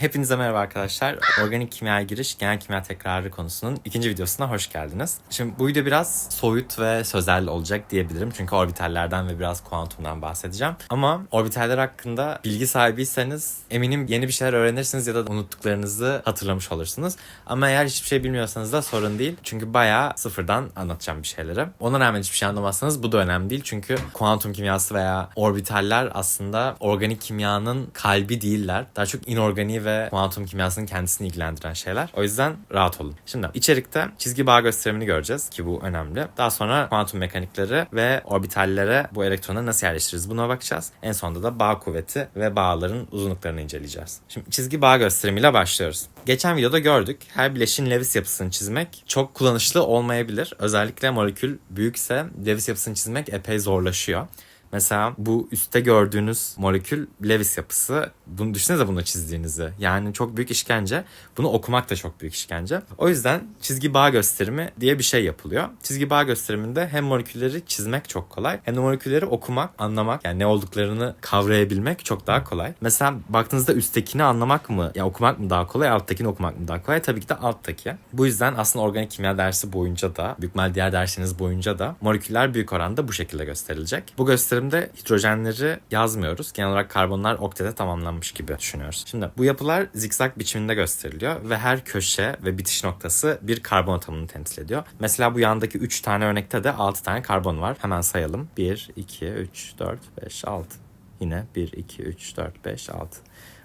Hepinize merhaba arkadaşlar. Organik kimya giriş, genel kimya tekrarı konusunun ikinci videosuna hoş geldiniz. Şimdi bu video biraz soyut ve sözel olacak diyebilirim. Çünkü orbitallerden ve biraz kuantumdan bahsedeceğim. Ama orbitaller hakkında bilgi sahibiyseniz eminim yeni bir şeyler öğrenirsiniz ya da unuttuklarınızı hatırlamış olursunuz. Ama eğer hiçbir şey bilmiyorsanız da sorun değil. Çünkü bayağı sıfırdan anlatacağım bir şeyleri. Ona rağmen hiçbir şey anlamazsanız bu da önemli değil. Çünkü kuantum kimyası veya orbitaller aslında organik kimyanın kalbi değiller. Daha çok inorganiği ve kuantum kimyasının kendisini ilgilendiren şeyler. O yüzden rahat olun. Şimdi içerikte çizgi bağ gösterimini göreceğiz ki bu önemli. Daha sonra kuantum mekanikleri ve orbitallere bu elektronu nasıl yerleştiririz buna bakacağız. En sonunda da bağ kuvveti ve bağların uzunluklarını inceleyeceğiz. Şimdi çizgi bağ gösterimiyle başlıyoruz. Geçen videoda gördük. Her bileşin Lewis yapısını çizmek çok kullanışlı olmayabilir. Özellikle molekül büyükse Lewis yapısını çizmek epey zorlaşıyor. Mesela bu üstte gördüğünüz molekül Lewis yapısı. Bunu düşünsenize bunu çizdiğinizi. Yani çok büyük işkence. Bunu okumak da çok büyük işkence. O yüzden çizgi bağ gösterimi diye bir şey yapılıyor. Çizgi bağ gösteriminde hem molekülleri çizmek çok kolay hem de molekülleri okumak, anlamak yani ne olduklarını kavrayabilmek çok daha kolay. Mesela baktığınızda üsttekini anlamak mı ya okumak mı daha kolay, alttakini okumak mı daha kolay? Tabii ki de alttaki. Bu yüzden aslında organik kimya dersi boyunca da, büyük ihtimal diğer dersiniz boyunca da moleküller büyük oranda bu şekilde gösterilecek. Bu gösterimde hidrojenleri yazmıyoruz. Genel olarak karbonlar oktete tamamlanmış gibi düşünüyoruz. Şimdi bu yapılar zikzak biçiminde gösteriliyor ve her köşe ve bitiş noktası bir karbon atomunu temsil ediyor. Mesela bu yandaki 3 tane örnekte de 6 tane karbon var. Hemen sayalım. 1, 2, 3, 4, 5, 6. Yine 1, 2, 3, 4, 5, 6.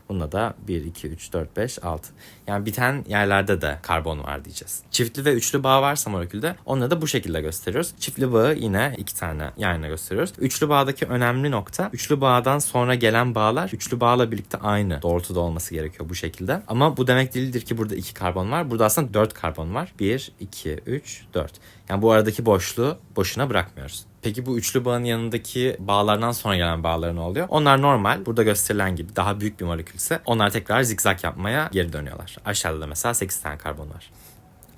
Bunda da 1, 2, 3, 4, 5, 6. Yani biten yerlerde de karbon var diyeceğiz. Çiftli ve üçlü bağ varsa molekülde onları da bu şekilde gösteriyoruz. Çiftli bağı yine iki tane yan yana gösteriyoruz. Üçlü bağdaki önemli nokta üçlü bağdan sonra gelen bağlar üçlü bağla birlikte aynı doğrultuda olması gerekiyor bu şekilde. Ama bu demek değildir ki burada iki karbon var. Burada aslında dört karbon var. 1, 2, 3, 4. Yani bu aradaki boşluğu boşuna bırakmıyoruz. Peki bu üçlü bağın yanındaki bağlardan sonra gelen bağlar ne oluyor? Onlar normal. Burada gösterilen gibi daha büyük bir molekülse onlar tekrar zikzak yapmaya geri dönüyorlar. Aşağıda da mesela 8 tane karbon var.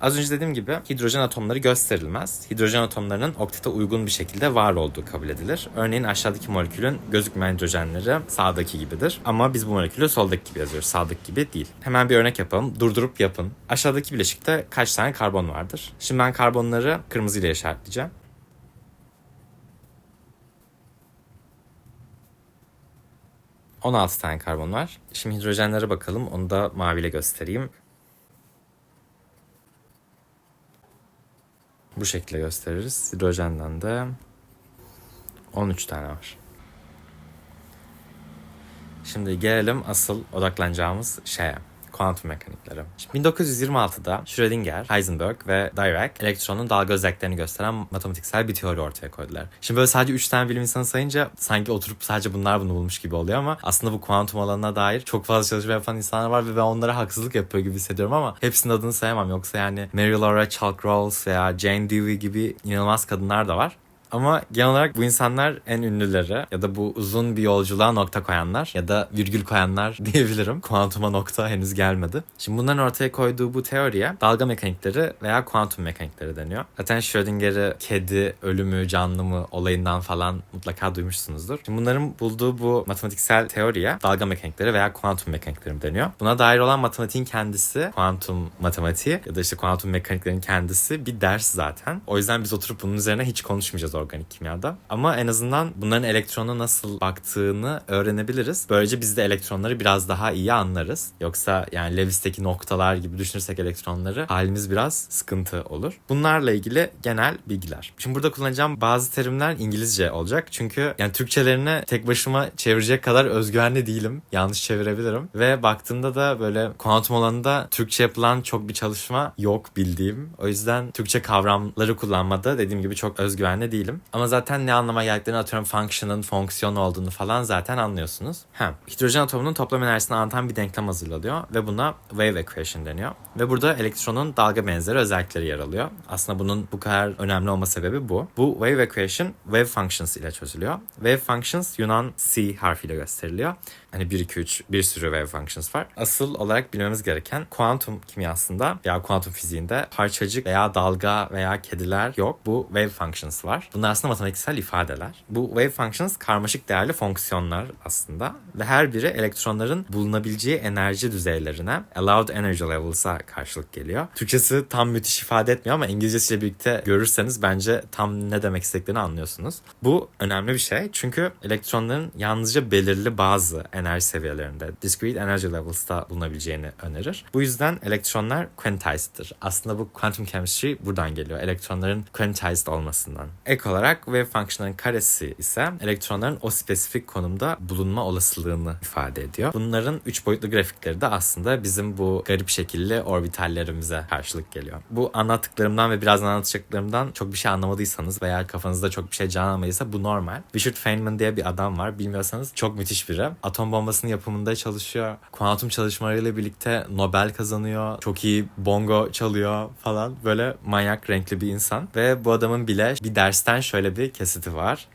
Az önce dediğim gibi hidrojen atomları gösterilmez. Hidrojen atomlarının oktete uygun bir şekilde var olduğu kabul edilir. Örneğin aşağıdaki molekülün gözükmeyen hidrojenleri sağdaki gibidir. Ama biz bu molekülü soldaki gibi yazıyoruz. Sağdaki gibi değil. Hemen bir örnek yapalım. Durdurup yapın. Aşağıdaki bileşikte kaç tane karbon vardır? Şimdi ben karbonları kırmızıyla işaretleyeceğim. 16 tane karbon var. Şimdi hidrojenlere bakalım. Onu da maviyle göstereyim. Bu şekilde gösteririz. Hidrojenden de 13 tane var. Şimdi gelelim asıl odaklanacağımız şeye kuantum mekanikleri. Şimdi 1926'da Schrödinger, Heisenberg ve Dirac elektronun dalga özelliklerini gösteren matematiksel bir teori ortaya koydular. Şimdi böyle sadece 3 tane bilim insanı sayınca sanki oturup sadece bunlar bunu bulmuş gibi oluyor ama aslında bu kuantum alanına dair çok fazla çalışma yapan insanlar var ve ben onlara haksızlık yapıyor gibi hissediyorum ama hepsinin adını sayamam. Yoksa yani Mary Laura Chalk Rawls veya Jane Dewey gibi inanılmaz kadınlar da var. Ama genel olarak bu insanlar en ünlüleri ya da bu uzun bir yolculuğa nokta koyanlar ya da virgül koyanlar diyebilirim. Kuantuma nokta henüz gelmedi. Şimdi bunların ortaya koyduğu bu teoriye dalga mekanikleri veya kuantum mekanikleri deniyor. Zaten Schrödinger'i kedi ölümü canlı mı olayından falan mutlaka duymuşsunuzdur. Şimdi bunların bulduğu bu matematiksel teoriye dalga mekanikleri veya kuantum mekanikleri deniyor. Buna dair olan matematiğin kendisi kuantum matematiği ya da işte kuantum mekaniklerin kendisi bir ders zaten. O yüzden biz oturup bunun üzerine hiç konuşmayacağız organik kimyada. Ama en azından bunların elektrona nasıl baktığını öğrenebiliriz. Böylece biz de elektronları biraz daha iyi anlarız. Yoksa yani Lewis'teki noktalar gibi düşünürsek elektronları halimiz biraz sıkıntı olur. Bunlarla ilgili genel bilgiler. Şimdi burada kullanacağım bazı terimler İngilizce olacak. Çünkü yani Türkçelerini tek başıma çevirecek kadar özgüvenli değilim. Yanlış çevirebilirim. Ve baktığımda da böyle kuantum alanında Türkçe yapılan çok bir çalışma yok bildiğim. O yüzden Türkçe kavramları kullanmada dediğim gibi çok özgüvenli değilim. Ama zaten ne anlama geldiklerini atıyorum function'ın fonksiyon olduğunu falan zaten anlıyorsunuz. Hem hidrojen atomunun toplam enerjisini anlatan bir denklem hazırlanıyor ve buna wave equation deniyor. Ve burada elektronun dalga benzeri özellikleri yer alıyor. Aslında bunun bu kadar önemli olma sebebi bu. Bu wave equation wave functions ile çözülüyor. Wave functions Yunan C harfiyle gösteriliyor. Hani 1, 2, 3 bir sürü wave functions var. Asıl olarak bilmemiz gereken kuantum kimyasında veya kuantum fiziğinde parçacık veya dalga veya kediler yok. Bu wave functions var. Bunlar aslında matematiksel ifadeler. Bu wave functions karmaşık değerli fonksiyonlar aslında ve her biri elektronların bulunabileceği enerji düzeylerine allowed energy levels'a karşılık geliyor. Türkçesi tam müthiş ifade etmiyor ama İngilizcesiyle birlikte görürseniz bence tam ne demek istediklerini anlıyorsunuz. Bu önemli bir şey çünkü elektronların yalnızca belirli bazı enerji seviyelerinde discrete energy levels'ta bulunabileceğini önerir. Bu yüzden elektronlar quantized'dır. Aslında bu quantum chemistry buradan geliyor. Elektronların quantized olmasından. Ek olarak wave function'ın karesi ise elektronların o spesifik konumda bulunma olasılığını ifade ediyor. Bunların üç boyutlu grafikleri de aslında bizim bu garip şekilli orbitallerimize karşılık geliyor. Bu anlattıklarımdan ve birazdan anlatacaklarımdan çok bir şey anlamadıysanız veya kafanızda çok bir şey canlanmadıysa bu normal. Richard Feynman diye bir adam var. Bilmiyorsanız çok müthiş biri. Atom bombasının yapımında çalışıyor. Kuantum çalışmalarıyla birlikte Nobel kazanıyor. Çok iyi bongo çalıyor falan. Böyle manyak renkli bir insan. Ve bu adamın bile bir dersten şöyle bir kesiti var.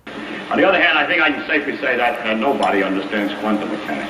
On the other hand, I think I can safely say that uh, nobody understands quantum mechanics.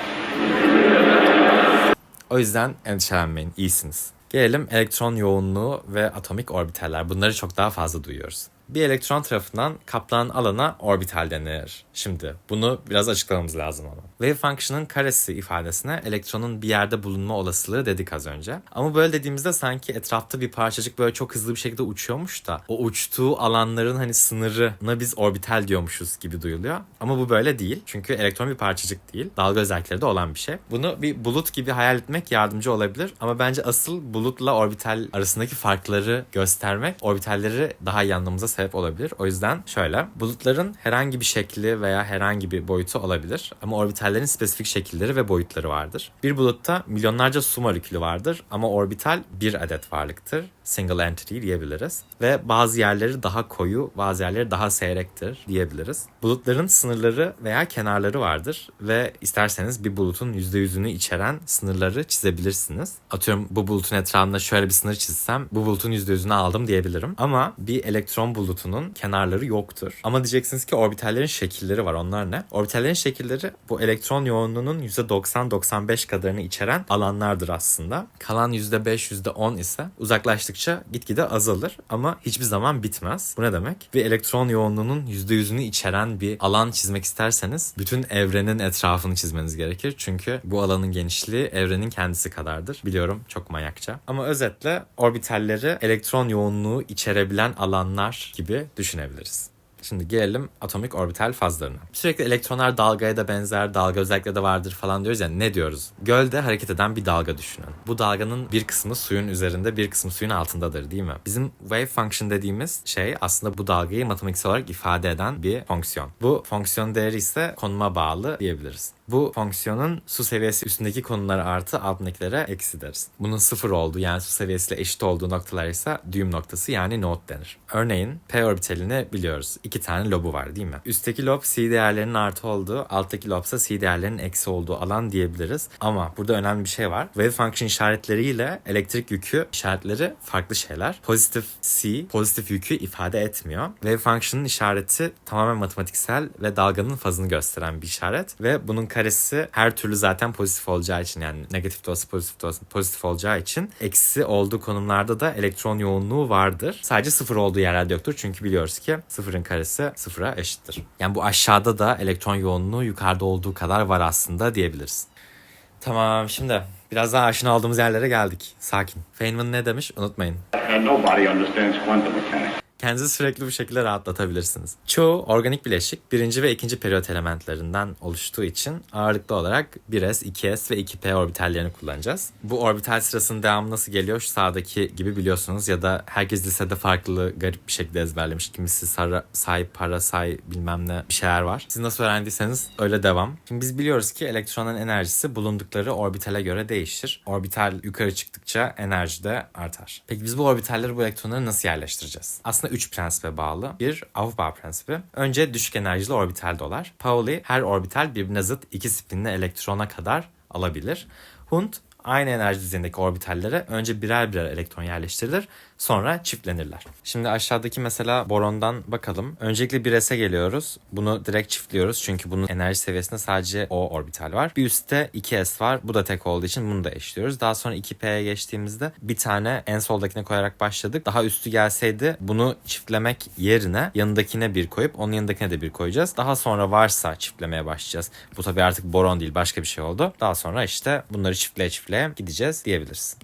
O yüzden endişelenmeyin, iyisiniz. Gelelim elektron yoğunluğu ve atomik orbitaller. Bunları çok daha fazla duyuyoruz. Bir elektron tarafından kaplanan alana orbital denir. Şimdi bunu biraz açıklamamız lazım ama. Wave function'ın karesi ifadesine elektronun bir yerde bulunma olasılığı dedik az önce. Ama böyle dediğimizde sanki etrafta bir parçacık böyle çok hızlı bir şekilde uçuyormuş da o uçtuğu alanların hani sınırına biz orbital diyormuşuz gibi duyuluyor. Ama bu böyle değil. Çünkü elektron bir parçacık değil. Dalga özellikleri de olan bir şey. Bunu bir bulut gibi hayal etmek yardımcı olabilir. Ama bence asıl bulutla orbital arasındaki farkları göstermek orbitalleri daha iyi anlamamıza sebep olabilir. O yüzden şöyle. Bulutların herhangi bir şekli veya herhangi bir boyutu olabilir. Ama orbitallerin spesifik şekilleri ve boyutları vardır. Bir bulutta milyonlarca su molekülü vardır ama orbital bir adet varlıktır. Single entity diyebiliriz. Ve bazı yerleri daha koyu, bazı yerleri daha seyrektir diyebiliriz. Bulutların sınırları veya kenarları vardır ve isterseniz bir bulutun %100'ünü içeren sınırları çizebilirsiniz. Atıyorum bu bulutun etrafında şöyle bir sınır çizsem bu bulutun %100'ünü aldım diyebilirim. Ama bir elektron bulutunun kenarları yoktur. Ama diyeceksiniz ki orbitallerin şekilleri var. Onlar ne? Orbitallerin şekilleri bu elektron yoğunluğunun %90-95 kadarını içeren alanlardır aslında. Kalan %5, %10 ise uzaklaştıkça gitgide azalır ama hiçbir zaman bitmez. Bu ne demek? Bir elektron yoğunluğunun %100'ünü içeren bir alan çizmek isterseniz bütün evrenin etrafını çizmeniz gerekir. Çünkü bu alanın genişliği evrenin kendisi kadardır. Biliyorum çok manyakça. Ama özetle orbitalleri elektron yoğunluğu içerebilen alanlar gibi düşünebiliriz. Şimdi gelelim atomik orbital fazlarına. Sürekli elektronlar dalgaya da benzer, dalga özellikleri de vardır falan diyoruz ya ne diyoruz? Gölde hareket eden bir dalga düşünün. Bu dalganın bir kısmı suyun üzerinde, bir kısmı suyun altındadır değil mi? Bizim wave function dediğimiz şey aslında bu dalgayı matematiksel olarak ifade eden bir fonksiyon. Bu fonksiyon değeri ise konuma bağlı diyebiliriz. Bu fonksiyonun su seviyesi üstündeki konulara artı altındakilere eksi deriz. Bunun sıfır olduğu yani su seviyesiyle eşit olduğu noktalar ise düğüm noktası yani node denir. Örneğin P orbitalini biliyoruz. İki tane lobu var değil mi? Üstteki lob C değerlerinin artı olduğu, alttaki lob ise C değerlerinin eksi olduğu alan diyebiliriz. Ama burada önemli bir şey var. Wave function işaretleriyle elektrik yükü işaretleri farklı şeyler. Pozitif C, pozitif yükü ifade etmiyor. Wave function'ın işareti tamamen matematiksel ve dalganın fazını gösteren bir işaret ve bunun karesi her türlü zaten pozitif olacağı için yani negatif de olsa pozitif de olsa pozitif olacağı için eksi olduğu konumlarda da elektron yoğunluğu vardır. Sadece sıfır olduğu yerlerde yoktur. Çünkü biliyoruz ki sıfırın karesi sıfıra eşittir. Yani bu aşağıda da elektron yoğunluğu yukarıda olduğu kadar var aslında diyebiliriz. Tamam şimdi biraz daha aşina olduğumuz yerlere geldik. Sakin. Feynman ne demiş unutmayın. Kendinizi sürekli bu şekilde rahatlatabilirsiniz. Çoğu organik bileşik birinci ve ikinci periyot elementlerinden oluştuğu için ağırlıklı olarak 1s, 2s ve 2p orbitallerini kullanacağız. Bu orbital sırasının devamı nasıl geliyor? Şu sağdaki gibi biliyorsunuz ya da herkes lisede farklı garip bir şekilde ezberlemiş. Kimisi sara, say, para, say bilmem ne bir şeyler var. Siz nasıl öğrendiyseniz öyle devam. Şimdi biz biliyoruz ki elektronun enerjisi bulundukları orbitale göre değişir. Orbital yukarı çıktıkça enerji de artar. Peki biz bu orbitalleri bu elektronları nasıl yerleştireceğiz? Aslında 3 prensibe bağlı. Bir Aufbau prensibi. Önce düşük enerjili orbital dolar. Pauli her orbital birbirine zıt iki spinli elektrona kadar alabilir. Hund aynı enerji düzeyindeki orbitallere önce birer birer elektron yerleştirilir. Sonra çiftlenirler. Şimdi aşağıdaki mesela borondan bakalım. Öncelikle 1s'e geliyoruz. Bunu direkt çiftliyoruz. Çünkü bunun enerji seviyesinde sadece o orbital var. Bir üstte 2s var. Bu da tek olduğu için bunu da eşliyoruz. Daha sonra 2p'ye geçtiğimizde bir tane en soldakine koyarak başladık. Daha üstü gelseydi bunu çiftlemek yerine yanındakine bir koyup onun yanındakine de bir koyacağız. Daha sonra varsa çiftlemeye başlayacağız. Bu tabii artık boron değil başka bir şey oldu. Daha sonra işte bunları çiftleye çiftleye gideceğiz diyebiliriz.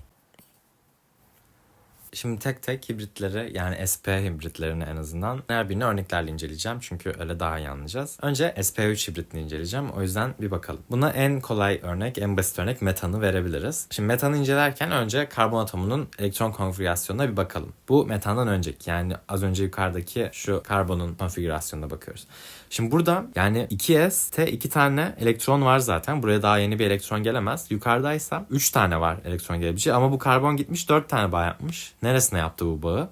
Şimdi tek tek hibritleri yani SP hibritlerini en azından her birini örneklerle inceleyeceğim. Çünkü öyle daha iyi anlayacağız. Önce SP3 hibritini inceleyeceğim. O yüzden bir bakalım. Buna en kolay örnek, en basit örnek metanı verebiliriz. Şimdi metanı incelerken önce karbon atomunun elektron konfigürasyonuna bir bakalım. Bu metandan önceki yani az önce yukarıdaki şu karbonun konfigürasyonuna bakıyoruz. Şimdi burada yani 2s iki tane elektron var zaten. Buraya daha yeni bir elektron gelemez. Yukarıdaysa 3 tane var elektron gelebileceği ama bu karbon gitmiş 4 tane bağ yapmış. Neresine yaptı bu bağı?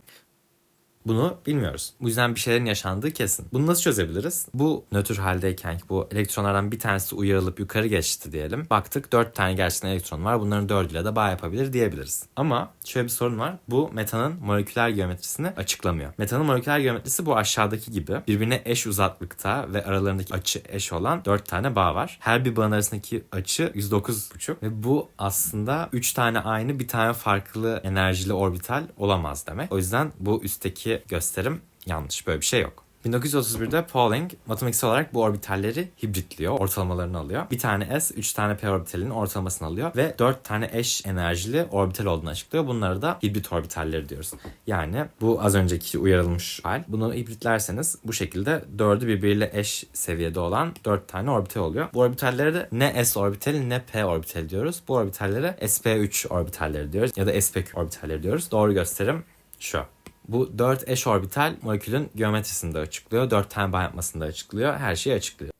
Bunu bilmiyoruz. Bu yüzden bir şeylerin yaşandığı kesin. Bunu nasıl çözebiliriz? Bu nötr haldeyken bu elektronlardan bir tanesi uyarılıp yukarı geçti diyelim. Baktık 4 tane gerçekten elektron var. Bunların 4'üyle de bağ yapabilir diyebiliriz. Ama şöyle bir sorun var. Bu metanın moleküler geometrisini açıklamıyor. Metanın moleküler geometrisi bu aşağıdaki gibi. Birbirine eş uzaklıkta ve aralarındaki açı eş olan 4 tane bağ var. Her bir bağın arasındaki açı 109,5 ve bu aslında 3 tane aynı bir tane farklı enerjili orbital olamaz demek. O yüzden bu üstteki gösterim yanlış. Böyle bir şey yok. 1931'de Pauling matematiksel olarak bu orbitalleri hibritliyor, ortalamalarını alıyor. Bir tane S, 3 tane P orbitalinin ortalamasını alıyor ve 4 tane eş enerjili orbital olduğunu açıklıyor. Bunları da hibrit orbitalleri diyoruz. Yani bu az önceki uyarılmış hal. Bunu hibritlerseniz bu şekilde 4'ü birbiriyle eş seviyede olan 4 tane orbital oluyor. Bu orbitallere de ne S orbitali ne P orbitali diyoruz. Bu orbitallere sp3 orbitalleri diyoruz ya da sp2 orbitalleri diyoruz. Doğru gösterim şu. Bu 4 eş orbital molekülün geometrisini de açıklıyor. 4 tane bağ yapmasını da açıklıyor. Her şeyi açıklıyor.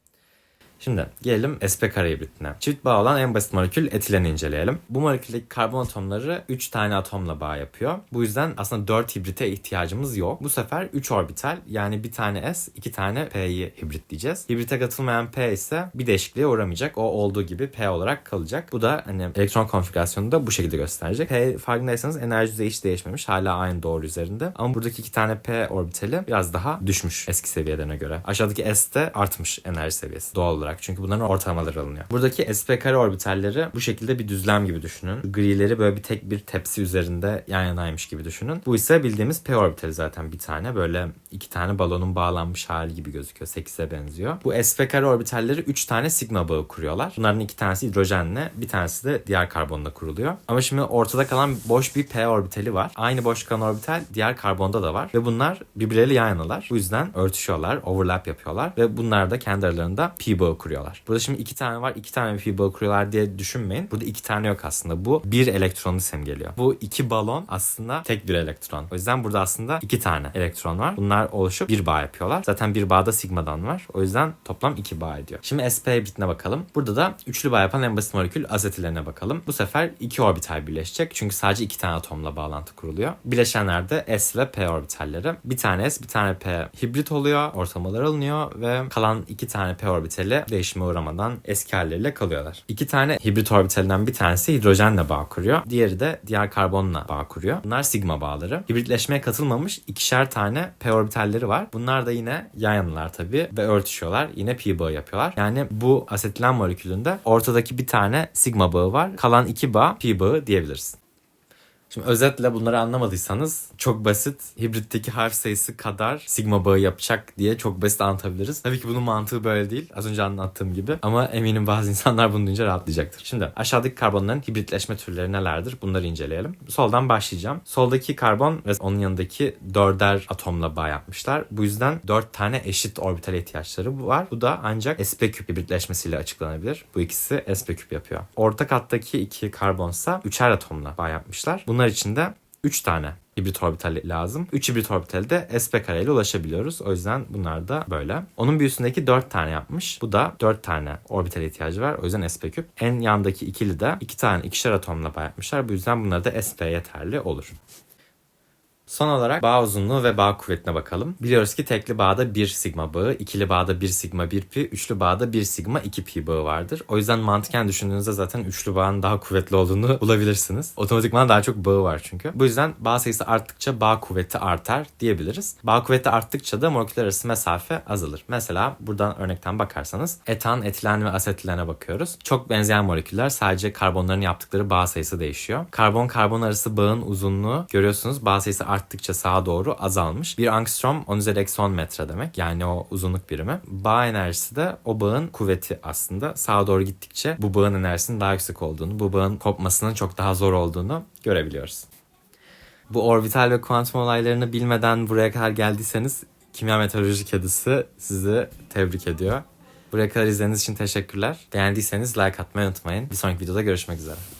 Şimdi gelelim sp kare hibritine. Çift bağ olan en basit molekül etileni inceleyelim. Bu moleküldeki karbon atomları 3 tane atomla bağ yapıyor. Bu yüzden aslında 4 hibrite ihtiyacımız yok. Bu sefer 3 orbital yani bir tane S, 2 tane P'yi hibritleyeceğiz. Hibrite katılmayan P ise bir değişikliğe uğramayacak. O olduğu gibi P olarak kalacak. Bu da hani elektron konfigürasyonunu da bu şekilde gösterecek. P farkındaysanız enerji düzeyi hiç değişmemiş. Hala aynı doğru üzerinde. Ama buradaki 2 tane P orbitali biraz daha düşmüş eski seviyelerine göre. Aşağıdaki S de artmış enerji seviyesi doğal olarak olarak. Çünkü bunların ortalamaları alınıyor. Buradaki sp kare orbitalleri bu şekilde bir düzlem gibi düşünün. Grileri böyle bir tek bir tepsi üzerinde yan yanaymış gibi düşünün. Bu ise bildiğimiz p orbitali zaten bir tane. Böyle iki tane balonun bağlanmış hali gibi gözüküyor. 8'e benziyor. Bu sp kare orbitalleri 3 tane sigma bağı kuruyorlar. Bunların iki tanesi hidrojenle bir tanesi de diğer karbonla kuruluyor. Ama şimdi ortada kalan boş bir p orbitali var. Aynı boş kalan orbital diğer karbonda da var. Ve bunlar birbirleriyle yan yanalar. Bu yüzden örtüşüyorlar, overlap yapıyorlar. Ve bunlar da kendi aralarında p bağı kuruyorlar. Burada şimdi iki tane var, iki tane bağı kuruyorlar diye düşünmeyin. Burada iki tane yok aslında. Bu bir elektronu simgeliyor. Bu iki balon aslında tek bir elektron. O yüzden burada aslında iki tane elektron var. Bunlar oluşup bir bağ yapıyorlar. Zaten bir bağda sigmadan var. O yüzden toplam iki bağ ediyor. Şimdi sp hibritine bakalım. Burada da üçlü bağ yapan en basit molekül azetilerine bakalım. Bu sefer iki orbital birleşecek. Çünkü sadece iki tane atomla bağlantı kuruluyor. Bileşenlerde S ve P orbitalleri. Bir tane S, bir tane P hibrit oluyor. Ortalamalar alınıyor ve kalan iki tane P orbitali değişime uğramadan eski halleriyle kalıyorlar. İki tane hibrit orbitalinden bir tanesi hidrojenle bağ kuruyor. Diğeri de diğer karbonla bağ kuruyor. Bunlar sigma bağları. Hibritleşmeye katılmamış ikişer tane p orbitalleri var. Bunlar da yine yan yanalar tabii ve örtüşüyorlar. Yine pi bağı yapıyorlar. Yani bu asetilen molekülünde ortadaki bir tane sigma bağı var. Kalan iki bağ pi bağı diyebiliriz. Şimdi özetle bunları anlamadıysanız çok basit hibritteki harf sayısı kadar sigma bağı yapacak diye çok basit anlatabiliriz. Tabii ki bunun mantığı böyle değil. Az önce anlattığım gibi. Ama eminim bazı insanlar bunu duyunca rahatlayacaktır. Şimdi aşağıdaki karbonların hibritleşme türleri nelerdir? Bunları inceleyelim. Soldan başlayacağım. Soldaki karbon ve onun yanındaki dörder atomla bağ yapmışlar. Bu yüzden dört tane eşit orbital ihtiyaçları var. Bu da ancak sp küp hibritleşmesiyle açıklanabilir. Bu ikisi sp küp yapıyor. Orta kattaki iki karbonsa üçer atomla bağ yapmışlar. Bunlar için de 3 tane hibrit orbital lazım. 3 hibrit orbital de sp kare ile ulaşabiliyoruz. O yüzden bunlar da böyle. Onun bir üstündeki 4 tane yapmış. Bu da 4 tane orbital ihtiyacı var. O yüzden sp küp. En yandaki ikili de 2 tane ikişer atomla yapmışlar. Bu yüzden bunlara da sp yeterli olur. Son olarak bağ uzunluğu ve bağ kuvvetine bakalım. Biliyoruz ki tekli bağda 1 sigma bağı, ikili bağda 1 sigma 1 pi, üçlü bağda 1 sigma 2 pi bağı vardır. O yüzden mantıken düşündüğünüzde zaten üçlü bağın daha kuvvetli olduğunu bulabilirsiniz. Otomatikman daha çok bağı var çünkü. Bu yüzden bağ sayısı arttıkça bağ kuvveti artar diyebiliriz. Bağ kuvveti arttıkça da moleküller arası mesafe azalır. Mesela buradan örnekten bakarsanız etan, etilen ve asetilene bakıyoruz. Çok benzeyen moleküller sadece karbonların yaptıkları bağ sayısı değişiyor. Karbon karbon arası bağın uzunluğu görüyorsunuz bağ sayısı arttıkça sağa doğru azalmış. Bir angstrom 10 üzeri eksi 10 metre demek. Yani o uzunluk birimi. Bağ enerjisi de o bağın kuvveti aslında. Sağa doğru gittikçe bu bağın enerjisinin daha yüksek olduğunu, bu bağın kopmasının çok daha zor olduğunu görebiliyoruz. Bu orbital ve kuantum olaylarını bilmeden buraya kadar geldiyseniz Kimya Meteoroloji Kedisi sizi tebrik ediyor. Buraya kadar izlediğiniz için teşekkürler. Beğendiyseniz like atmayı unutmayın. Bir sonraki videoda görüşmek üzere.